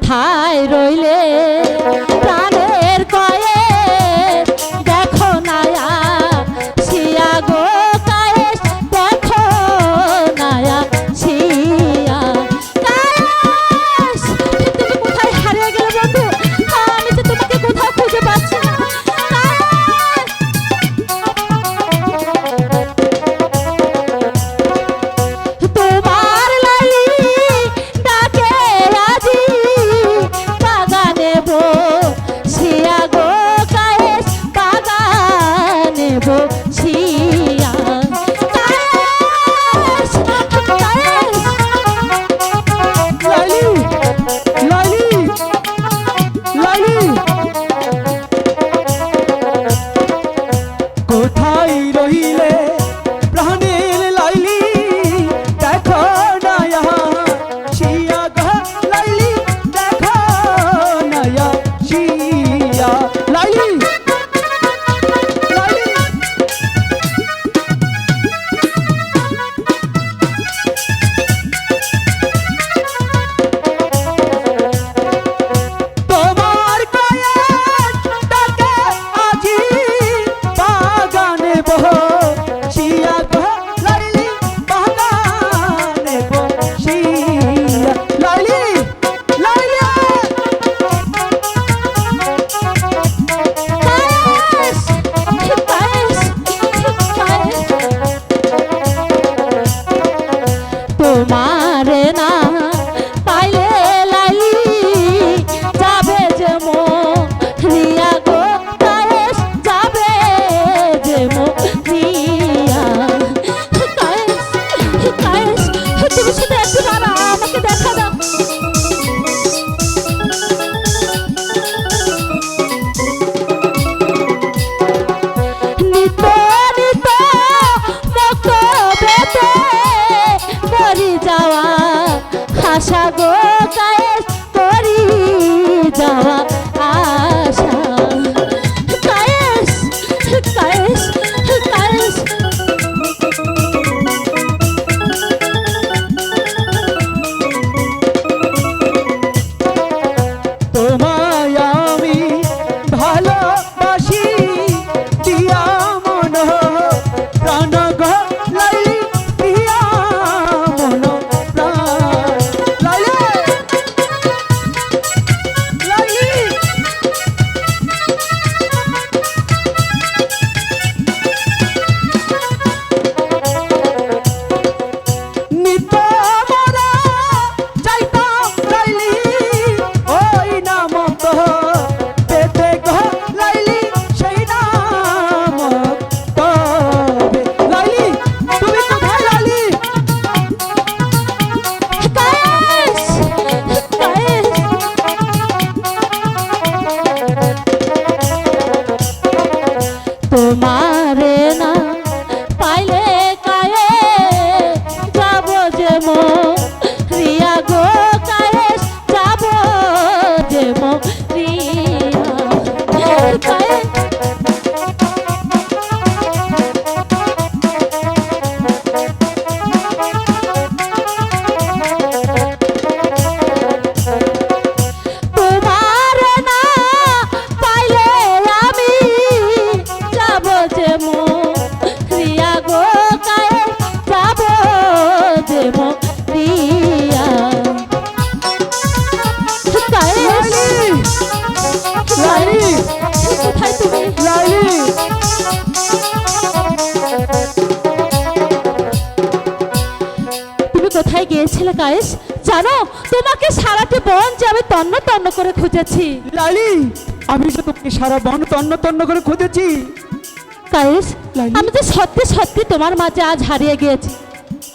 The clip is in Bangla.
কোথায় রইলে? তুমি শুধু একটু দাঁড়া আমাকে গো গায়ে পরি যাওয়া আশা। কায়েস কায়েস তোমার তুমি কোথায় গিয়েছিলে কায়েস জানো তোমাকে সারাটি বন যে আমি তন্ন তন্ন করে খুঁজেছি। লালি আমি যে সারা বন তন্ন তন্ন করে খুঁজেছি। কায়েস আমি তো সত্যি সত্যি তোমার মাঝে আজ হারিয়ে গিয়েছি।